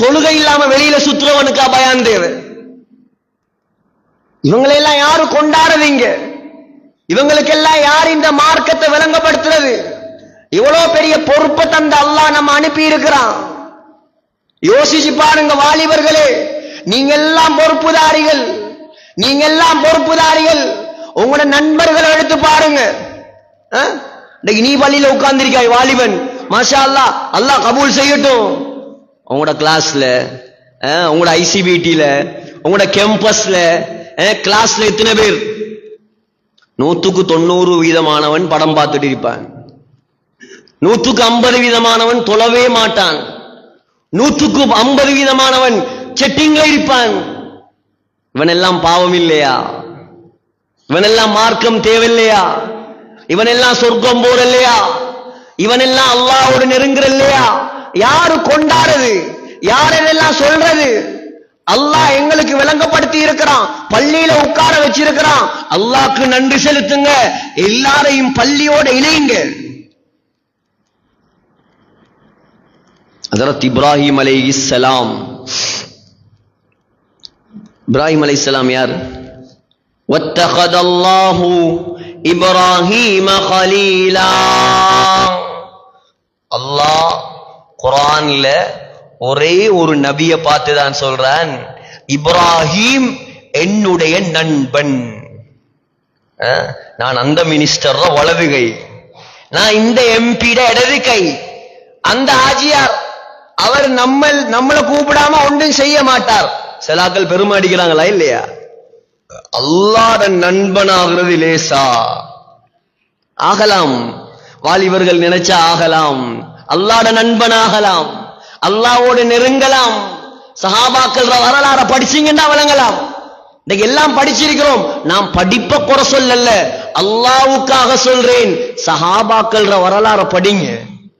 தொழுகை இல்லாம வெளியில சுத்துறவனுக்கா பயான் தேவை? இவங்களெல்லாம் யாரு கொண்டாடுறீங்க இவங்களுக்கெல்லாம் யார் இந்த மார்க்கத்தை விளங்கப்படுத்துறது? இவ்வளவு பெரிய பொறுப்பை தந்த அல்லாஹ் நம்ம அனுப்பி இருக்கிறான் யோசிச்சு பாருங்க வாலிபர்களே நீங்க எல்லாம் பொறுப்புதாரிகள் நீங்க எல்லாம் பொறுப்புதாரிகள். உங்களோட நண்பர்களை எடுத்து பாருங்க. ஆ? இன்னைக்கு நீ பள்ளியில உட்கார்ந்திருக்காய் வாலிபன். மாஷா அல்லாஹ் அல்லாஹ் கபூல் செய்யட்டும். உங்களோட கிளாஸ்ல உங்களோட ஐசிபிடில உங்களோட கேம்பஸ்ல கிளாஸ்ல எத்தனை பேர்? நூத்துக்கு தொண்ணூறு வீதமானவன் படம் பார்த்துட்டு இருப்பான். நூற்றுக்கு ஐம்பது வீதமானவன் தொழவே மாட்டான். நூற்றுக்கு ஐம்பது வீதமானவன் செட்டிங்ல இருப்பான். இவனெல்லாம் பாவம் இல்லையா? இவனெல்லாம் மார்க்கம் தேவையில்லையா? இவனெல்லாம் சொர்க்கம் போறல்லையா? இவனெல்லாம் அல்லாவோடு நெருங்குற இல்லையா யாரு கொண்டாடுறது யார் இதெல்லாம் சொல்றது அல்லாஹ் எங்களுக்கு விளங்கப்படுத்தி இருக்கிறான் பள்ளியில உட்கார வச்சிருக்கிறான் அல்லாஹ்க்கு நன்றி செலுத்துங்க எல்லாரையும் பள்ளியோட இணையுங்க ஹஜரத் இப்ராஹிம் அலைஹிஸ்ஸலாம் இப்ராஹிம் அலைஹிஸ்ஸலாம் யார் واتخذ الله إبراهيم خليلا குரான்ல ஒரே ஒரு நபியை பார்த்து தான் சொல்றான். இப்ராஹிம் என்னுடைய நண்பன். நான் அந்த மினிஸ்டர் வலது கை நான் இந்த எம்பிட இடது கை அந்த ஆஜியார் அவர் நம்ம நம்மளை கூப்பிடாம ஒன்றும் செய்ய மாட்டார். சிலாக்கள் பெருமை அடிக்கிறாங்களா இல்லையா? அல்லாட நண்பனாகிறது லேசா. ஆகலாம். வாலிபர்கள் நினைச்சா ஆகலாம். அல்லாட நண்பனாகலாம். அல்லாவோடு நெருங்கலாம். சஹாபாக்கள் வரலாற படிச்சீங்கன்னா விளங்கலாம். இன்னைக்கு எல்லாம் படிச்சிருக்கிறோம். நாம் படிப்ப குறை சொல்லல அல்லாவுக்காக சொல்றேன். சஹாபாக்கள் வரலாற படிங்க.